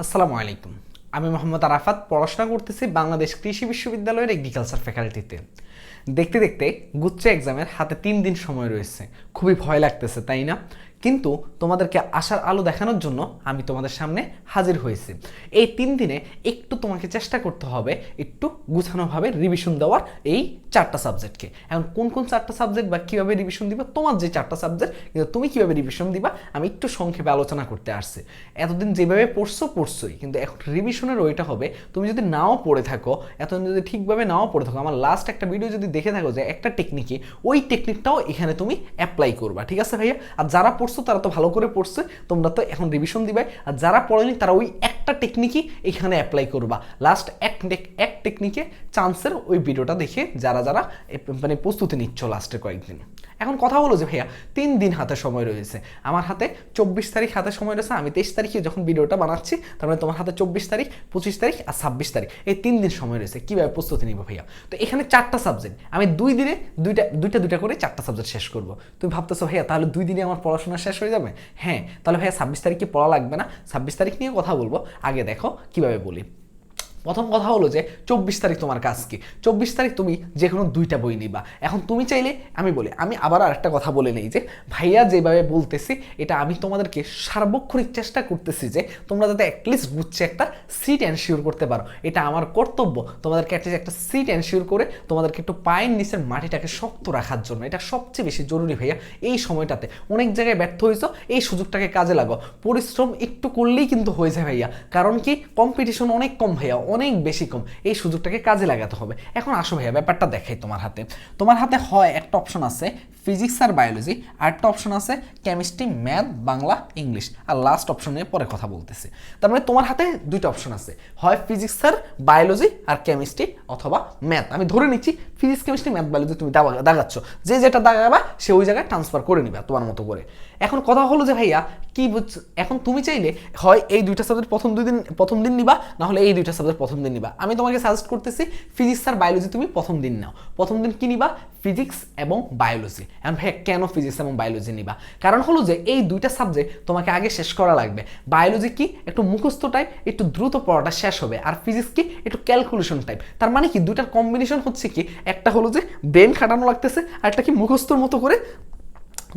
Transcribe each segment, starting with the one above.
আসসালামু আলাইকুম। আমি মোহাম্মদ আরাফাত পড়াশোনা করতেছি বাংলাদেশ কৃষি বিশ্ববিদ্যালয়ের এগ্রিকালচার ফ্যাকাল্টিতে দেখতে দেখতে গুচ্ছ এক্সামের হাতে তিন দিন সময় রয়েছে। খুবই ভয় লাগতেছে, তাই না? কিন্তু তোমাদেরকে আশার আলো দেখানোর জন্য আমি তোমাদের সামনে হাজির হয়েছি। এই তিন দিনে একটু তোমাকে চেষ্টা করতে হবে একটু গুছানোভাবে রিভিশন দেওয়ার এই চারটা সাবজেক্টকে এখন কোন কোন চারটা সাবজেক্ট বা কীভাবে রিভিশন দিবা, তোমার যে চারটা সাবজেক্ট কিন্তু তুমি কীভাবে রিভিশন দিবা, আমি একটু সংক্ষেপে আলোচনা করতে আসছি। এতদিন যেভাবে পড়ছো, পড়ছোই, কিন্তু এখন রিভিশনের ওইটা হবে, তুমি যদি নাও পড়ে থাকো, এতদিন যদি ঠিকভাবে নাও পড়ে থাকো, আমার লাস্ট একটা ভিডিও যদি দেখে থাকো যে একটা টেকনিকে ওই টেকনিকটাও এখানে তুমি অ্যাপ্লাই করবা, ঠিক আছে ভাইয়া? আর যারা পড়ছো, তারা তো ভালো করে পড়ছে, তোমরা তো এখন রিভিশন দিবে আর যারা পড়েনি, তারা ওই একটা টেকনিকই এখানে অ্যাপ্লাই করবা। লাস্ট এক এক টেকনিকে চান্সের ওই ভিডিওটা দেখে যারা যারা মানে প্রস্তুতি নিচ্ছ লাস্টের কয়েকদিন। এখন কথা হলো যে ভাইয়া, তিন দিন হাতে সময় রয়েছে। আমার হাতে চব্বিশ তারিখ হাতে সময় রয়েছে, আমি তেইশ তারিখে যখন ভিডিওটা বানাচ্ছি, তার মানে তোমার হাতে চব্বিশ তারিখ, পঁচিশ তারিখ আর ছাব্বিশ তারিখ, এই তিন দিন সময় রয়েছে। কীভাবে প্রস্তুতি নিব ভাইয়া? তো এখানে চারটা সাবজেক্ট আমি দুই দিনে দুইটা দুইটা দুইটা করে চারটা সাবজেক্ট শেষ করব। তুমি ভাবতেছো ভাইয়া তাহলে দুই দিনে আমার পড়াশোনা শেষ হয়ে যাবে? হ্যাঁ তাহলে ভাইয়া ছাব্বিশ তারিখে পড়া লাগবে না। ছাব্বিশ তারিখ নিয়ে কথা বলব। আগে দেখো, কীভাবে বলি। প্রথম কথা হলো যে, চব্বিশ তারিখ তোমার কাজ কি? চব্বিশ তারিখ তুমি যে কোনো দুইটা বই নিবা। এখন তুমি চাইলে, আমি বলি, আমি আবার আরেকটা কথা বলে নেই যে, ভাইয়া যেভাবে বলতেছি, এটা আমি তোমাদেরকে সার্বক্ষণিক চেষ্টা করতেছি যে, তোমরা যাতে অ্যাটলিস্ট বুঝছে একটা সিট এনশিওর করতে পারো। এটা আমার কর্তব্য, তোমাদেরকে অ্যাটলিস্ট একটা সিট এনশিওর করে, তোমাদেরকে একটু পায়ের নিচের মাটিটাকে শক্ত রাখার জন্য। এটা সবচেয়ে বেশি জরুরি ভাইয়া, এই সময়টাতে। অনেক জায়গায় ব্যর্থ হয়েছো, এই সুযোগটাকে কাজে লাগো পরিশ্রম একটু করলেই কিন্তু হয়ে যায় ভাইয়া। কারণ কি কম্পিটিশন অনেক কম ভাইয়া অনেক বেশি কম। এই সুযোগটাকে কাজে লাগাতে হবে। এখন আসো ভাইয়া, ব্যাপারটা দেখাই তোমার হাতে। তোমার হাতে হয় একটা অপশন আছে ফিজিক্স আর বায়োলজি আর একটা অপশন আছে কেমিস্ট্রি ম্যাথ বাংলা ইংলিশ আর লাস্ট অপশন নিয়ে পরে কথা বলতেছি। তার মানে তোমার হাতে দুইটা অপশন আছে। হয় ফিজিক্স আর বায়োলজি আর কেমিস্ট্রি অথবা ম্যাথ আমি ধরে নিচ্ছি ফিজিক্স কেমিস্ট্রি ম্যাথ বায়োলজি তুমি দাগাচ্ছ। যে যেটা দাগাবা সে ওই জায়গায় ট্রান্সফার করে নিবে তোমার মতো করে। এখন কথা হলো যে ভাইয়া কি বুঝ এখন তুমি চাইলে হয় এই দুইটা সাবজেক্ট প্রথম দুই দিন, প্রথম দিন নিবা না হলে এই দুইটা সাবজেক্ট প্রথম দিন নিবা। আমি তোমাকে সাজেস্ট করতেছি ফিজিক্স আর বায়োলজি তুমি প্রথম দিন নাও। প্রথম দিন কি নিবা? ফিজিক্স এবং বায়োলজি এখন ভাইয়া, কেন ফিজিক্স এবং বায়োলজি নিবা? কারণ হলো যে এই দুইটা সাবজেক্ট তোমাকে আগে শেষ করা লাগবে। বায়োলজি কি? একটু মুখস্থ টাইপ একটু দ্রুত পড়াটা শেষ হবে। আর ফিজিক্স কি? একটু ক্যালকুলেশন টাইপ তার মানে কি? দুইটার কম্বিনেশন হচ্ছে কি? একটা হলো যে ব্রেন খাটানো লাগতেছে, আর একটা কি মুখস্থর মতো করে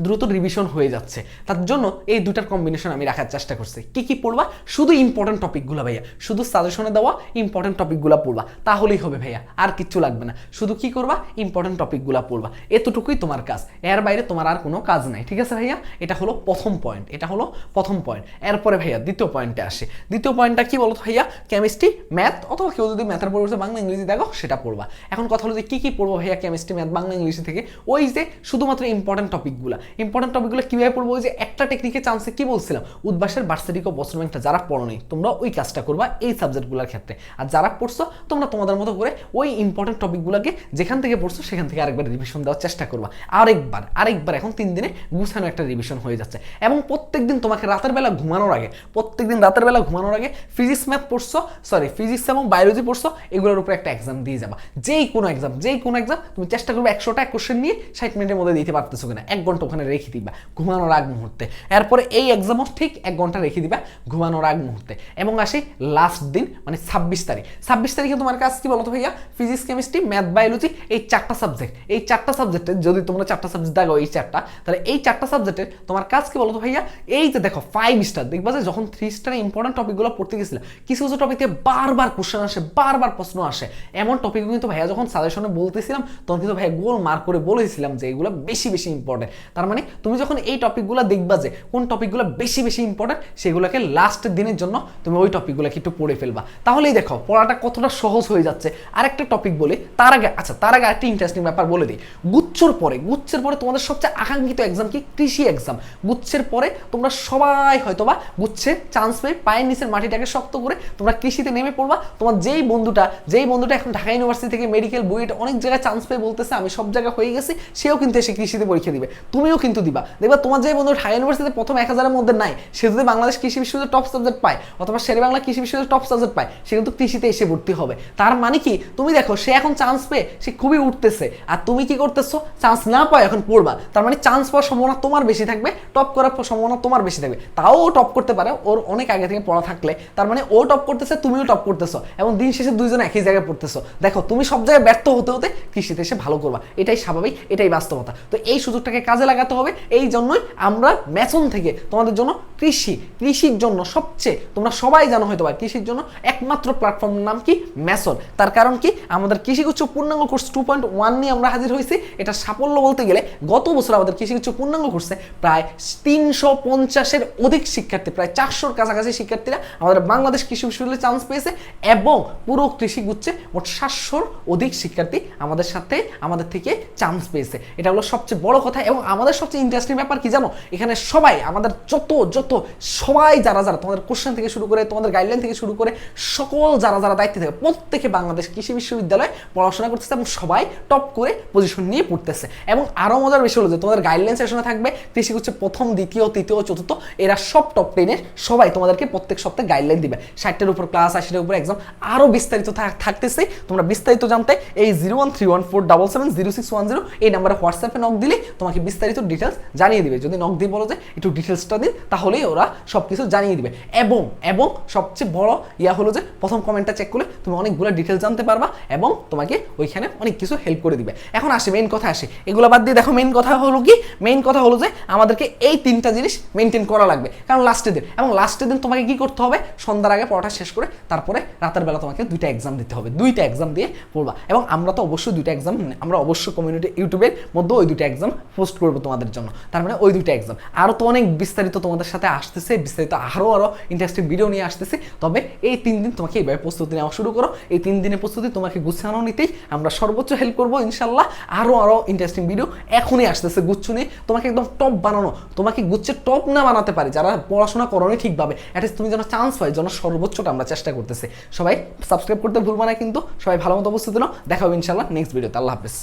দ্রুত রিভিশন হয়ে যাচ্ছে। তার জন্য এই দুটার কম্বিনেশন আমি রাখার চেষ্টা করছি। কি কি পড়বা? শুধু ইম্পর্টেন্ট টপিকগুলো ভাইয়া। শুধু সাজেশনে দেওয়া ইম্পর্টেন্ট টপিকগুলো পড়বা। তাহলেই হবে ভাইয়া, আর কিচ্ছু লাগবে না। শুধু কি করবা? ইম্পর্টেন্ট টপিকগুলো পড়বা। এতটুকুই তোমার কাজ। এর বাইরে তোমার আর কোনো কাজ নাই, ঠিক আছে ভাইয়া? এটা হলো প্রথম পয়েন্ট এটা হলো প্রথম পয়েন্ট এরপরে ভাইয়া দ্বিতীয় পয়েন্টে আসে। দ্বিতীয় পয়েন্টটা কি বলতো ভাইয়া? কেমিস্ট্রি ম্যাথ অথবা কেউ যদি ম্যাথের পরিবর্তে বাংলা, ইংরেজি দেখো, সেটা পড়বা। এখন কথা হলো যে কি কি পড়ব ভাইয়া কেমিস্ট্রি ম্যাথ বাংলা, ইংলিশ থেকে? ওই যে শুধুমাত্র ইম্পর্টেন্ট টপিকগুলো ইম্পর্টেন্ট টপিকগুলো কীভাবে পড়ব? যে একটা টেকনিকে চান্সে কি বলছিলাম? উদ্বাসের বার্সেটিক ও বস্ত্র ব্যাংকটা যারা পড়নি, তোমরা ওই কাজটা করবা এই সাবজেক্টগুলোর ক্ষেত্রে। আর যারা পড়ছো, তোমরা তোমাদের মতো করে ওই ইম্পর্টেন্ট টপিকগুলোকে যেখান থেকে পড়ছো, সেখান থেকে আরেকবার রিভিশন দেওয়ার চেষ্টা করবা। আরেকবার আরেকবার, এখন তিন দিনে গুছানো একটা রিভিশন হয়ে যাচ্ছে। এবং প্রত্যেকদিন তোমাকে রাতের বেলা ঘুমানোর আগে, প্রত্যেকদিন রাতের বেলা ঘুমানোর আগে ফিজিক্স ম্যাথ পড়ছো সরি ফিজিক্স এবং বায়োলজি পড়ছো, এগুলোর উপরে একটা এক্সাম দিয়ে যাবা। যেই কোনো এক্সাম যেই কোনো এক্সাম তুমি চেষ্টা করবে একশোটা কোশ্চেন নিয়ে ষাট মিনিটের মধ্যে দিতে পারতেছো কিনা। এক ঘণ্টা ওখানে রেখে দিবা, ঘুমানোর আগ মুহূর্তে। এরপরে এই এক্সামও ঠিক এক ঘণ্টা রেখে দিবা, ঘুমানোর আগ মুহূর্তে। এবং আসি লাস্ট দিন মানে ছাব্বিশ তারিখ। ছাব্বিশ তারিখে তোমার কাজ কি বলতো ভাইয়া? ফিজিক্স কেমিস্ট্রি ম্যাথ বায়োলজি এই চারটা সাবজেক্ট এই চারটা সাবজেক্টে যদি তোমরা চারটা সাবজেক্ট দেখো এই চারটা, তাহলে এই চারটা সাবজেক্টে তোমার কাজ কি বলতো ভাইয়া? এই যে দেখো ফাইভ স্টার দেখবা যে যখন থ্রি স্টারে ইম্পর্টেন্ট টপিকগুলো পড়তে গেছিলাম কিছু কিছু টপিকে বারবার কোশ্চেন আসে, বারবার প্রশ্ন আসে। এমন টপিক কিন্তু ভাইয়া যখন সাজেশনে বলতেছিলাম, তখন কিন্তু ভাইয়া গোল মার্ক করে বলেছিলাম যে এগুলো বেশি বেশি ইম্পর্টেন্ট তার মানে তুমি যখন এই টপিকগুলো দেখবা যে কোন টপিকগুলো বেশি বেশি ইম্পর্টেন্ট সেগুলোকে লাস্টের দিনের জন্য তুমি ওই টপিকগুলোকে একটু পড়ে ফেলবা। তাহলেই দেখো, পড়াটা কতটা সহজ হয়ে যাচ্ছে। আরেকটা টপিক বলি, তার আগে আচ্ছা তার আগে একটা ইন্টারেস্টিং ব্যাপার বলে দিই। গুচ্ছর পরে, গুচ্ছের পরে তোমাদের সবচেয়ে আকাঙ্ক্ষিত এক্সাম কি? কৃষি এক্সাম গুচ্ছের পরে তোমরা সবাই হয়তোবা গুচ্ছে চান্স পেয়ে পায়ের নিচের মাটিটাকে শক্ত করে তোমরা কৃষিতে নেমে পড়বা। তোমার যেই বন্ধুটা যেই বন্ধুটা এখন ঢাকা ইউনিভার্সিটি থেকে মেডিকেল বুয়েট অনেক জায়গায় চান্স পেয়ে বলতেছে, আমি সব জায়গায় হয়ে গেছি, সেও কিন্তু এসে কৃষিতে পরীক্ষা দিবে। তুমিও তুমিও কিন্তু দিবা। দেখবা তোমার যে বন্ধু ঢাকা ইউনিভার্সিটিতে প্রথম এক হাজারের মধ্যে নাই, সে যদি বাংলাদেশ কৃষি বিশ্ববিদ্যালয়ের টপ সাবজেক্ট পায়, অথবা শেরে বাংলা কৃষি বিশ্ববিদ্যালয়ের টপ সাবজেক্ট পায়, সে কিন্তু কৃষিতে এসে ভর্তি হবে। তার মানে কি? তুমি দেখো, সে এখন চান্স পেয়ে, সে খুবই উঠতেছে। আর তুমি কি করতেছো? চান্স না পায় এখন পড়বা। তার মানে চান্স পাওয়ার সম্ভাবনা তোমার বেশি থাকবে টপ করার সম্ভাবনা তোমার বেশি থাকবে। তাও ও টপ করতে পারে, ওর অনেক আগে থেকে পড়া থাকলে। তার মানে ও টপ করতেছে, তুমিও টপ করতেছো। এবং দিন শেষে দুইজন একই জায়গায় পড়তেছো। দেখো, তুমি সব জায়গায় ব্যর্থ হতে হতে কৃষিতে এসে ভালো করবা। এটাই স্বাভাবিক, এটাই বাস্তবতা। তো এই সুযোগটাকে কাজে লাগাতে হবে। এই জন্যই আমরা ম্যাথন থেকে তোমাদের জন্য কৃষি, কৃষির জন্য সবচেয়ে, তোমরা সবাই জানো হয়তো বা কৃষির জন্য একমাত্র প্ল্যাটফর্মের নাম কি? ম্যাসন তার কারণ কি? আমাদের কৃষিগুচ্ছ পূর্ণাঙ্গ কোর্স টু পয়েন্ট ওয়ান নিয়ে আমরা হাজির হয়েছি। এটা সাফল্য বলতে গেলে গত বছর আমাদের কৃষিগুচ্ছ পূর্ণাঙ্গ কোর্সে প্রায় তিনশো পঞ্চাশের অধিক শিক্ষার্থী, প্রায় চারশোর কাছাকাছি শিক্ষার্থীরা আমাদের বাংলাদেশ কৃষি বিশ্ববিদ্যালয়ে চান্স পেয়েছে এবং পুরো কৃষিগুচ্ছে মোট সাতশোর অধিক শিক্ষার্থী আমাদের সাথে, আমাদের থেকে চান্স পেয়েছে। এটা হলো সবচেয়ে বড় কথা এবং আমাদের সবচেয়ে ইন্টারেস্টিং ব্যাপার কি জানো? এখানে সবাই, আমাদের যত যত, সবাই যারা যারা, তোমাদের কোশ্চেন থেকে শুরু করে, তোমাদের গাইডলাইন থেকে শুরু করে, সকল যারা যারা দায়িত্বে থাকে, প্রত্যেকে বাংলাদেশ কৃষি বিশ্ববিদ্যালয়ে পড়াশোনা করতেছে এবং সবাই টপ করে পজিশন নিয়ে পড়তেছে। এবং আরও মজার বিষয় হলো যে, তোমাদের গাইডলাইন সেশনে থাকবে, কৃষি হচ্ছে প্রথম, দ্বিতীয়, তৃতীয়, চতুর্থ, এরা সব টপ টেনের সবাই তোমাদেরকে প্রত্যেক সপ্তাহে গাইডলাইন দিবে। ষাটটার উপর ক্লাস আশিটার উপর এক্সাম আরও বিস্তারিত থাকতেছে। তোমরা বিস্তারিত জানতে এই zero one three one four double seven zero six one zero এই নাম্বারে হোয়াটসঅ্যাপে নক দিলে তোমাকে বিস্তারিত ডিটেলস জানিয়ে দিবে। যদি নক দিয়ে বলো যে একটু ডিটেলসটা দিন, তাহলেই ওরা সব কিছু জানিয়ে দিবে। এবং এবং সবচেয়ে বড় ইয়া হলো যে প্রথম কমেন্টটা চেক করলে তুমি অনেকগুলো ডিটেলস জানতে পারবা এবং তোমাকে ওইখানে অনেক কিছু হেল্প করে দিবে। এখন আসে মেইন কথা আসে। এগুলো বাদ দিয়ে দেখো মেইন কথা হলো কি? মেইন কথা হলো যে আমাদেরকে এই তিনটা জিনিস মেনটেন করা লাগবে। কারণ লাস্টের দিন। এবং লাস্টের দিন তোমাকে কি করতে হবে? সন্ধ্যার আগে পড়াটা শেষ করে তারপরে রাতের বেলা তোমাকে দুইটা এক্সাম দিতে হবে। দুইটা এক্সাম দিয়ে পড়বা। এবং আমরা তো অবশ্যই দুইটা এক্সাম আমরা অবশ্যই কমিউনিটি ইউটিউবের মধ্যে ওই দুইটা এক্সাম পোস্ট করব। তোমাদের জন্য। তার মানে ওই দুইটা এক্সাম আরও তো অনেক বিস্তারিত তোমাদের সাথে আসতেছে, বিস্তারিত আরও আরও ইন্টারেস্টিং ভিডিও নিয়ে আসতেছে। তবে এই তিন দিন তোমাকে এইভাবে প্রস্তুতি নেওয়া শুরু করো। এই তিন দিনের প্রস্তুতি তোমাকে গুছানো নিতেই আমরা সর্বোচ্চ হেল্প করব ইনশাল্লাহ আরও আরও ইন্টারেস্টিং ভিডিও এখনই আসতেছে গুচ্ছ নিয়ে। তোমাকে একদম টপ বানানো, তোমাকে গুচ্ছের টপ না বানাতে পারে। যারা পড়াশোনা করোনি ঠিকভাবে অ্যাটলিস্ট তুমি যেন চান্স পাই যেন সর্বোচ্চটা আমরা চেষ্টা করতেছি। সবাই সাবস্ক্রাইব করতে ভুলবা না কিন্তু, সবাই ভালো মতো উপস্থিত নাও। দেখা হবে ইনশাল্লাহ নেক্সট ভিডিওতে আল্লাহ হাফেজ।